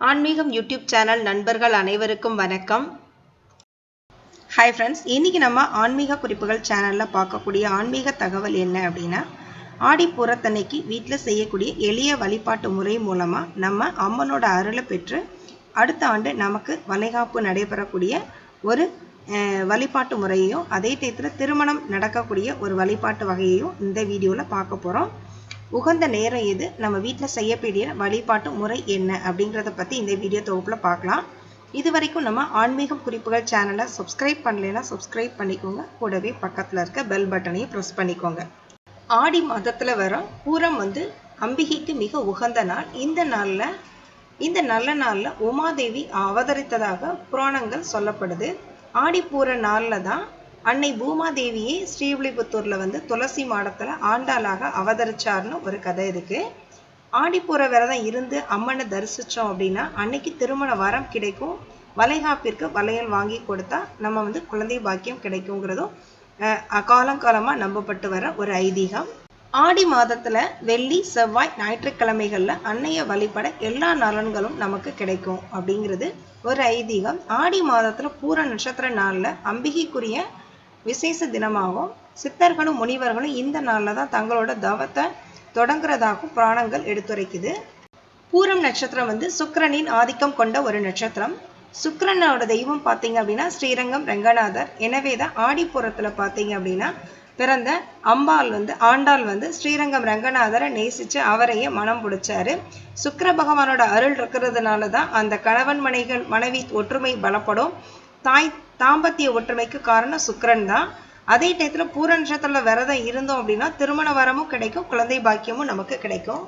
ஆன்மீகம் YouTube channel நண்பர்கள் அனைவருக்கும் வணக்கம். ஹாய் ஃப்ரெண்ட்ஸ் இன்னைக்கு நம்ம ஆன்மீக குறிப்புகள் சேனலில் பார்க்கக்கூடிய ஆன்மீக தகவல் என்ன அப்படின்னா ஆடி பூரத்தன்னைக்கு வீட்டில் செய்யக்கூடிய எளிய வழிபாட்டு முறை மூலமாக நம்ம அம்மனோட அருளை பெற்று அடுத்த ஆண்டு நமக்கு வளைகாப்பு நடைபெறக்கூடிய ஒரு வழிபாட்டு முறையையும் அதே டயத்தில் திருமணம் நடக்கக்கூடிய ஒரு வழிபாட்டு வகையையும் இந்த வீடியோவில் பார்க்க போகிறோம் உகந்த நேரம் எது? நம்ம வீட்டில் செய்யக்கூடிய வழிபாட்டு முறை என்ன? அப்படிங்கிறத பற்றி இந்த வீடியோ தொகுப்பில் பார்க்கலாம். இது வரைக்கும் நம்ம ஆன்மீகம் குறிப்புகள் சேனலை சப்ஸ்கிரைப் பண்ணலைன்னா சப்ஸ்கிரைப் பண்ணிக்கோங்க. கூடவே பக்கத்தில் இருக்க பெல் பட்டனையும் ப்ரெஸ் பண்ணிக்கோங்க. ஆடி மாதத்தில் வர பூரம் வந்து அம்பிகைக்கு மிக உகந்த நாள். இந்த நாளில் இந்த நல்ல நாளில் உமாதேவி அவதரித்ததாக புராணங்கள் சொல்லப்படுது. ஆடிப்பூர நாளில் தான் அன்னை பூமாதேவியே ஸ்ரீவில்லிபுத்தூரில் வந்து துளசி மாடத்தில் ஆண்டாளாக அவதரிச்சார்னு ஒரு கதை இருக்குது ஆடிப்பூர விரதம் இருந்து அம்மனை தரிசித்தோம் அப்படின்னா அன்னைக்கு திருமண வரம் கிடைக்கும். வளைகாப்பிற்கு வளையல் வாங்கி கொடுத்தா நம்ம வந்து குழந்தை பாக்கியம் கிடைக்குங்கிறதும் காலங்காலமாக நம்பப்பட்டு வர ஒரு ஐதீகம். ஆடி மாதத்தில் வெள்ளி செவ்வாய் ஞாயிற்றுக்கிழமைகளில் அன்னைய வழிபட எல்லா நலன்களும் நமக்கு கிடைக்கும் அப்படிங்கிறது ஒரு ஐதீகம். ஆடி மாதத்தில் பூர நட்சத்திர நாளில் அம்பிகைக்குரிய விசேஷ தினமாகவும் சித்தர்களும் முனிவர்களும் இந்த நாளில் தான் தங்களோட தவத்தை தொடங்குறதாகவும் புராணங்கள் எடுத்துரைக்குது. பூரம் நட்சத்திரம் வந்து சுக்கரனின் ஆதிக்கம் கொண்ட ஒரு நட்சத்திரம். சுக்கரனோட தெய்வம் பார்த்தீங்க அப்படின்னா ஸ்ரீரங்கம் ரங்கநாதர். எனவே தான் ஆடிப்புறத்தில் பார்த்தீங்க அப்படின்னா பிறந்த அம்பாள் வந்து ஆண்டாள் வந்து ஸ்ரீரங்கம் ரங்கநாதரை நேசித்து அவரையே மனம் பிடிச்சாரு. சுக்கர பகவானோட அருள் இருக்கிறதுனால தான் அந்த கணவன் மனைகள் மனைவி ஒற்றுமை பலப்படும். தாய் தாம்பத்திய ஒற்றுமைக்கு காரணம் சுக்கரன் தான். அதே டயத்துல பூர நட்சத்திரத்தில் விரதம் இருந்தோம் அப்படின்னா திருமண வரமும் கிடைக்கும் குழந்தை பாக்கியமும் நமக்கு கிடைக்கும்.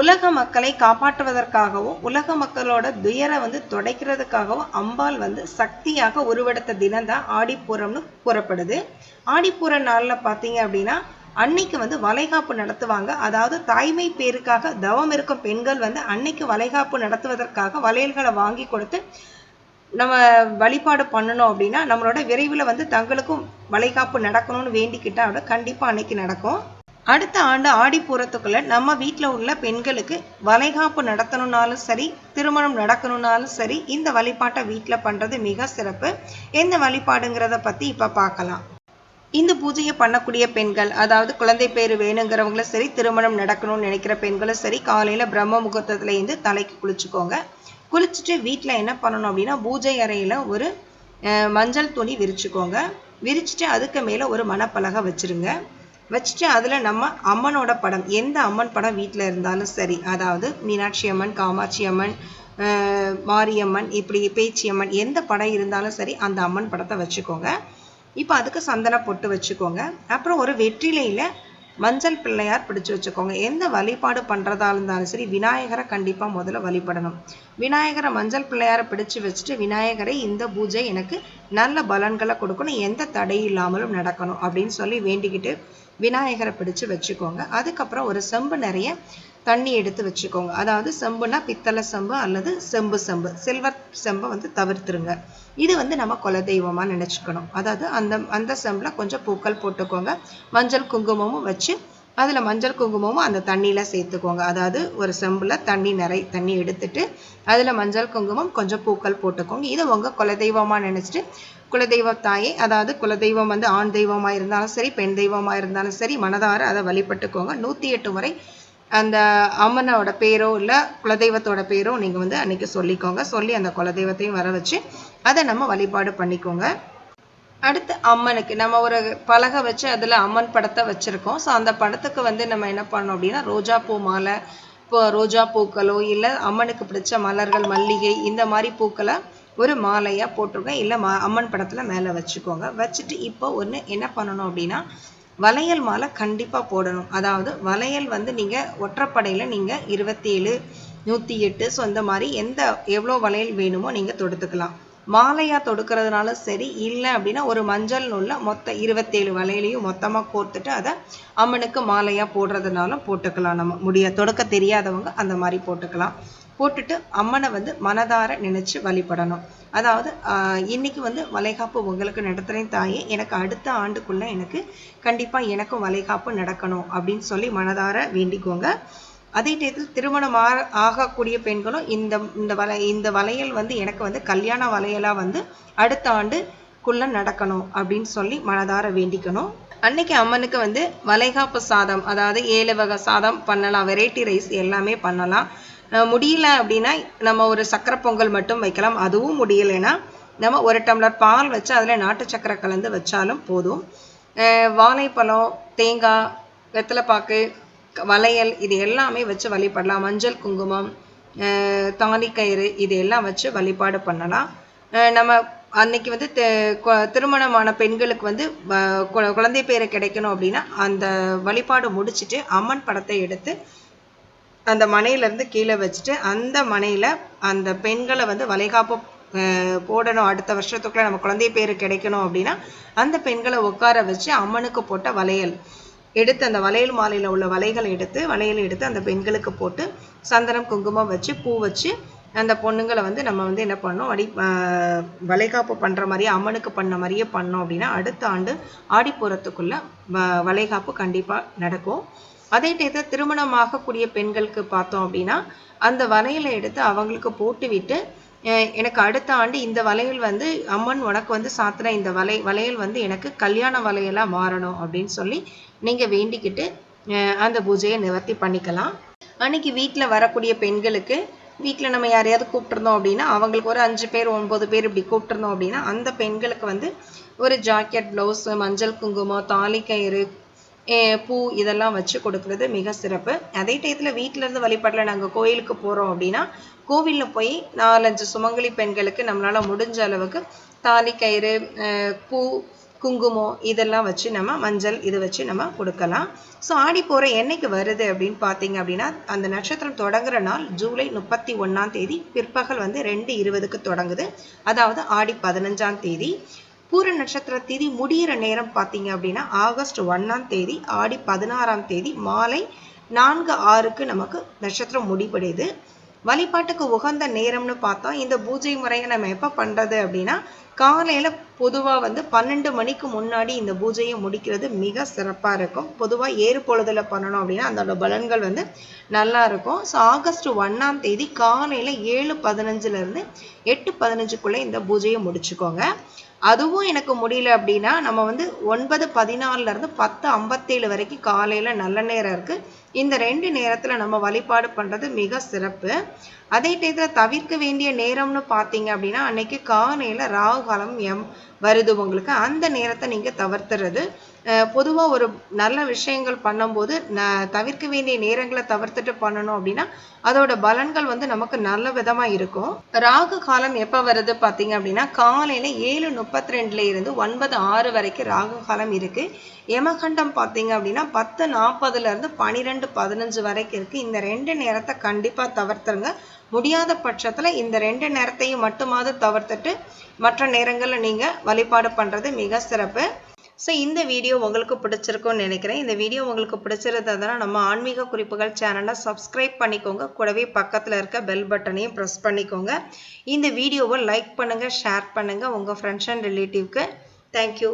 உலக மக்களை காப்பாற்றுவதற்காகவும் உலக மக்களோட துயரை வந்து துடைக்கிறதுக்காகவும் அம்பாள் வந்து சக்தியாக உருவெடுத்த தினம் தான் ஆடிப்பூரம்னு கூறப்படுது. ஆடிப்பூர நாளில் பார்த்தீங்க அப்படின்னா அன்னைக்கு வந்து வளைகாப்பு நடத்துவாங்க. அதாவது தாய்மை பேருக்காக தவம் இருக்கும் பெண்கள் வந்து அன்னைக்கு வளைகாப்பு நடத்துவதற்காக வளையல்களை வாங்கி கொடுத்து நம்ம வழிபாடு பண்ணணும் அப்படின்னா நம்மளோட விரைவில் வந்து தங்களுக்கும் வளைகாப்பு நடக்கணும்னு வேண்டிக்கிட்டா விட கண்டிப்பாக அன்னைக்கு நடக்கும். அடுத்த ஆண்டு ஆடிப்பூரத்துக்குள்ள நம்ம வீட்டில் உள்ள பெண்களுக்கு வளைகாப்பு நடத்தணும்னாலும் சரி திருமணம் நடக்கணும்னாலும் சரி இந்த வழிபாட்டை வீட்டில் பண்ணுறது மிக சிறப்பு. எந்த வழிபாடுங்கிறத பற்றி இப்போ பார்க்கலாம். இந்த பூஜையை பண்ணக்கூடிய பெண்கள் அதாவது குழந்தை பேர் வேணுங்கிறவங்களும் சரி திருமணம் நடக்கணும்னு நினைக்கிற பெண்களும் சரி காலையில் பிரம்ம முகூர்த்தத்தில் இருந்து தலைக்கு குளிச்சுக்கோங்க. குளிச்சுட்டு வீட்டில் என்ன பண்ணணும் அப்படின்னா பூஜை அறையில் ஒரு மஞ்சள் துணி விரிச்சுக்கோங்க. விரிச்சுட்டு அதுக்கு மேலே ஒரு மணப்பலகை வச்சுருங்க. வச்சுட்டு அதில் நம்ம அம்மனோட படம் எந்த அம்மன் படம் வீட்டில் இருந்தாலும் சரி அதாவது மீனாட்சி அம்மன் காமாட்சி அம்மன் மாரியம்மன் இப்படி பேச்சியம்மன் எந்த படம் இருந்தாலும் சரி அந்த அம்மன் படத்தை வச்சுக்கோங்க. இப்போ அதுக்கு சந்தன பொட்டு வச்சுக்கோங்க. அப்புறம் ஒரு வெற்றிலையில் மஞ்சள் பிள்ளையார் பிடிச்சு வச்சுக்கோங்க. எந்த வழிபாடு பண்ணுறதா இருந்தாலும் சரி விநாயகரை கண்டிப்பாக முதல்ல வழிபடணும். விநாயகரை மஞ்சள் பிள்ளையாரை பிடிச்சு வச்சுட்டு விநாயகரை இந்த பூஜை எனக்கு நல்ல பலன்களை கொடுக்கணும். எந்த தடை இல்லாமலும் நடக்கணும் அப்படின்னு சொல்லி வேண்டிக்கிட்டு விநாயகரை பிடிச்சு வச்சுக்கோங்க. அதுக்கப்புறம் ஒரு செம்பு நிறைய தண்ணி எடுத்து வச்சுக்கோங்க. அதாவது செம்புனா பித்தளை செம்பு அல்லது செம்பு செம்பு. சில்வர் செம்பை வந்து தவிர்த்துருங்க. இது வந்து நம்ம குலதெய்வமாக நினச்சிக்கணும். அதாவது அந்த அந்த செம்பில் கொஞ்சம் பூக்கள் போட்டுக்கோங்க. மஞ்சள் குங்குமமும் வச்சு அதில் மஞ்சள் குங்குமமும் அந்த தண்ணியில் சேர்த்துக்கோங்க. அதாவது ஒரு செம்பில் தண்ணி நிறை தண்ணி எடுத்துட்டு அதில் மஞ்சள் குங்குமம் கொஞ்சம் பூக்கள் போட்டுக்கோங்க. இதை உங்கள் குலதெய்வமாக நினச்சிட்டு குலதெய்வ தாயை அதாவது குலதெய்வம் வந்து ஆண் தெய்வமாக இருந்தாலும் சரி பெண் தெய்வமாக இருந்தாலும் சரி மனதார அதை வழிபட்டுக்கோங்க. நூற்றி எட்டு முறை அந்த அம்மனோட பேரோ இல்லை குலதெய்வத்தோட பேரோ நீங்கள் வந்து அன்றைக்கி சொல்லிக்கோங்க. சொல்லி அந்த குலதெய்வத்தையும் வர வச்சு அதை நம்ம வழிபாடு பண்ணிக்கோங்க. அடுத்து அம்மனுக்கு நம்ம ஒரு பலகை வச்சு அதில் அம்மன் படத்தை வச்சுருக்கோம். ஸோ அந்த படத்துக்கு வந்து நம்ம என்ன பண்ணோம் அப்படின்னா ரோஜா பூ மாலை இப்போ ரோஜா பூக்களோ இல்லை அம்மனுக்கு பிடிச்ச மலர்கள் மல்லிகை இந்த மாதிரி பூக்களை ஒரு மாலையாக போட்டிருக்கோம். இல்லை மா அம்மன் படத்தில் மேலே வச்சுக்கோங்க. வச்சுட்டு இப்போ ஒன்று என்ன பண்ணணும் அப்படின்னா வளையல் மாலை கண்டிப்பாக போடணும். அதாவது வளையல் வந்து நீங்கள் ஒற்றைப்படையில் நீங்கள் இருபத்தேழு நூற்றி எட்டு ஸோ இந்த மாதிரி எந்த எவ்வளோ வளையல் வேணுமோ நீங்கள் தொடுத்துக்கலாம். மாலையாக தொடுக்கிறதுனாலும் சரி இல்லை அப்படின்னா ஒரு மஞ்சள் நூலில் மொத்த இருபத்தேழு வளையலையும் மொத்தமாக கோர்த்துட்டு அதை அம்மனுக்கு மாலையாக போடுறதுனாலும் போட்டுக்கலாம் நம்ம. முடிய தொடுக்க தெரியாதவங்க அந்த மாதிரி போட்டுக்கலாம். போட்டுட்டு அம்மனை வந்து மனதார நினைச்சு வழிபடணும். அதாவது ஆஹ் இன்னைக்கு வந்து வளைகாப்பு உங்களுக்கு நடத்துகிறேன் தாயே எனக்கு அடுத்த ஆண்டுக்குள்ள எனக்கு கண்டிப்பாக எனக்கும் வளைகாப்பு நடக்கணும் அப்படின்னு சொல்லி மனதார வேண்டிக்கோங்க. அதே டயத்தில் திருமணம் ஆ- ஆகக்கூடிய பெண்களும் இந்த இந்த வலை இந்த வளையல் வந்து எனக்கு வந்து கல்யாண வளையலாக வந்து அடுத்த ஆண்டுக்குள்ள நடக்கணும் அப்படின்னு சொல்லி மனதார வேண்டிக்கணும். அன்னைக்கு அம்மனுக்கு வந்து வளைகாப்பு சாதம் அதாவது ஏழு வகை சாதம் பண்ணலாம் வெரைட்டி ரைஸ் எல்லாமே பண்ணலாம். முடியல அப்படின்னா நம்ம ஒரு சக்கரை பொங்கல் மட்டும் வைக்கலாம். அதுவும் முடியலைன்னா நம்ம ஒரு டம்ளர் பால் வச்சு அதில் நாட்டு சக்கரை கலந்து வச்சாலும் போதும். வாழைப்பழம் தேங்காய் வெத்தலைப்பாக்கு வளையல் இது எல்லாமே வச்சு வழிபடலாம். மஞ்சள் குங்குமம் தானிக்கயிறு தாலிக்கயிறு இது எல்லாம் வச்சு வழிபாடு பண்ணலாம். நம்ம அன்னைக்கு வந்து கொ- திருமணமான பெண்களுக்கு வந்து வ- கு- குழந்தை பேரை கிடைக்கணும் அப்படின்னா அந்த வழிபாடு முடிச்சிட்டு அம்மன் படத்தை எடுத்து அந்த மனையிலேருந்து கீழே வச்சுட்டு அந்த மனையில் அந்த பெண்களை வந்து வளைகாப்பு போடணும். அடுத்த வருஷத்துக்குள்ள நம்ம குழந்தை பேர் கிடைக்கணும் அப்படின்னா அந்த பெண்களை உட்கார வச்சு அம்மனுக்கு போட்ட வளையல். எடுத்து அந்த வளையல் மாலையில் உள்ள வலைகளை எடுத்து வளையல் எடுத்து அந்த பெண்களுக்கு போட்டு சந்தனம் குங்குமம் வச்சு பூ வச்சு அந்த பொண்ணுங்களை வந்து நம்ம வந்து என்ன பண்ணோம் அடி வளைகாப்பு பண்ணுற மாதிரியே அம்மனுக்கு பண்ண மாதிரியே பண்ணோம் அப்படின்னா அடுத்த ஆண்டு ஆடிப்புறத்துக்குள்ளே வ- வளைகாப்பு கண்டிப்பாக நடக்கும். அதே டயத்தில் திருமணமாகக்கூடிய பெண்களுக்கு பார்த்தோம் அப்படின்னா அந்த வளையலை எடுத்து அவங்களுக்கு போட்டுவிட்டு எனக்கு அடுத்த ஆண்டு இந்த வளையல் வந்து அம்மன் உனக்கு வந்து சாத்தின இந்த வலை வளையல் வந்து எனக்கு கல்யாண வலையலாக மாறணும் அப்படின்னு சொல்லி நீங்கள் வேண்டிக்கிட்டு அந்த பூஜையை நிவர்த்தி பண்ணிக்கலாம். அன்னைக்கு வீட்டில் வரக்கூடிய பெண்களுக்கு வீட்டில் நம்ம யாரையாவது கூப்பிட்ருந்தோம் அப்படின்னா அவங்களுக்கு ஒரு அஞ்சு பேர் ஒன்பது பேர் இப்படி கூப்பிட்ருந்தோம் அப்படின்னா அந்த பெண்களுக்கு வந்து ஒரு ஜாக்கெட் ப்ளவுஸு மஞ்சள் குங்குமம் தாலிக்கயிறு கயிறு பூ இதெல்லாம் வச்சு கொடுக்கறது மிக சிறப்பு. அதே டயத்தில் வீட்டிலேருந்து வழிபாட்டில் நாங்கள் கோயிலுக்கு போகிறோம் அப்படின்னா கோவிலில் போய் நாலஞ்சு சுமங்கலி பெண்களுக்கு நம்மளால் முடிஞ்ச அளவுக்கு தாலி கயிறு பூ குங்குமம் இதெல்லாம் வச்சு நம்ம மஞ்சள் இது வச்சு நம்ம கொடுக்கலாம். ஸோ ஆடி போகிற என்னைக்கு வருது அப்படின்னு பார்த்தீங்க அப்படின்னா அந்த நட்சத்திரம் தொடங்குற நாள் ஜூலை முப்பத்தி ஒன்றாம் தேதி. பிற்பகல் வந்து ரெண்டு இருபதுக்கு தொடங்குது. அதாவது ஆடி பதினஞ்சாம் தேதி. பூர நட்சத்திர திதி முடியிற நேரம் பார்த்தீங்க அப்படின்னா ஆகஸ்ட் ஒண்ணாம் தேதி ஆடி பதினாறாம் தேதி மாலை நான்கு ஆறுக்கு நமக்கு நட்சத்திரம் முடிவடையுது. வழிபாட்டுக்கு உகந்த நேரம்னு பார்த்தா இந்த பூஜை முறையை நம்ம எப்போ பண்ணுறது அப்படின்னா காலையில் பொதுவாக வந்து பன்னெண்டு மணிக்கு முன்னாடி இந்த பூஜையை முடிக்கிறது மிக சிறப்பாக இருக்கும். பொதுவாக ஏறு பொழுதில் பண்ணணும் அப்படின்னா அதோட பலன்கள் வந்து நல்லா இருக்கும். ஸோ ஆகஸ்ட் ஒன்றாம் தேதி காலையில் ஏழு பதினஞ்சுலேருந்து எட்டு பதினஞ்சுக்குள்ளே இந்த பூஜையை முடிச்சுக்கோங்க. அதுவும் எனக்கு முடியல அப்படின்னா நம்ம வந்து ஒன்பது பதினாலுலேருந்து பத்து ஐம்பத்தேழு வரைக்கும் காலையில் நல்ல நேரம் இருக்குது இந்த ரெண்டு நேரத்துல நம்ம வழிபாடு பண்றது மிக சிறப்பு. அதே டயத்தில் தவிர்க்க வேண்டிய நேரம்னு பார்த்தீங்க அப்படின்னா அன்னைக்கு காலையில் ராகு காலம் எம் வருது. உங்களுக்கு அந்த நேரத்தை நீங்கள் தவிர்த்துறது. பொதுவாக ஒரு நல்ல விஷயங்கள் பண்ணும்போது ந- தவிர்க்க வேண்டிய நேரங்களை தவிர்த்துட்டு பண்ணணும் அப்படின்னா அதோட பலன்கள் வந்து நமக்கு நல்ல விதமாக இருக்கும். ராகு காலம் எப்போ வருது பார்த்தீங்க அப்படின்னா காலையில் ஏழு முப்பத்தி ரெண்டுல இருந்து ஒன்பது ஆறு வரைக்கும் ராகு காலம் இருக்குது யமகண்டம் பார்த்தீங்க அப்படின்னா பத்து நாற்பதுலேருந்து பன்னிரெண்டு பனிரெண்டு பதினஞ்சு வரைக்கும் இருக்குது இந்த ரெண்டு நேரத்தை கண்டிப்பாக தவிர்த்துருங்க. முடியாத பட்சத்தில் இந்த ரெண்டு நேரத்தையும் மட்டுமாவது தவிர்த்துட்டு மற்ற நேரங்களில் நீங்கள் வழிபாடு பண்ணுறது மிக சிறப்பு. ஸோ இந்த வீடியோ உங்களுக்கு பிடிச்சிருக்கும்னு நினைக்கிறேன். இந்த வீடியோ உங்களுக்கு பிடிச்சிருந்ததுன்னா நம்ம ஆன்மீக குறிப்புகள் சேனலை சப்ஸ்கிரைப் பண்ணிக்கோங்க. கூடவே பக்கத்தில் இருக்க பெல் பட்டனையும் ப்ரெஸ் பண்ணிக்கோங்க. இந்த வீடியோவை லைக் பண்ணுங்கள் ஷேர் பண்ணுங்கள் உங்கள் ஃப்ரெண்ட்ஸ் அண்ட் ரிலேட்டிவ்க்கு தேங்க்யூ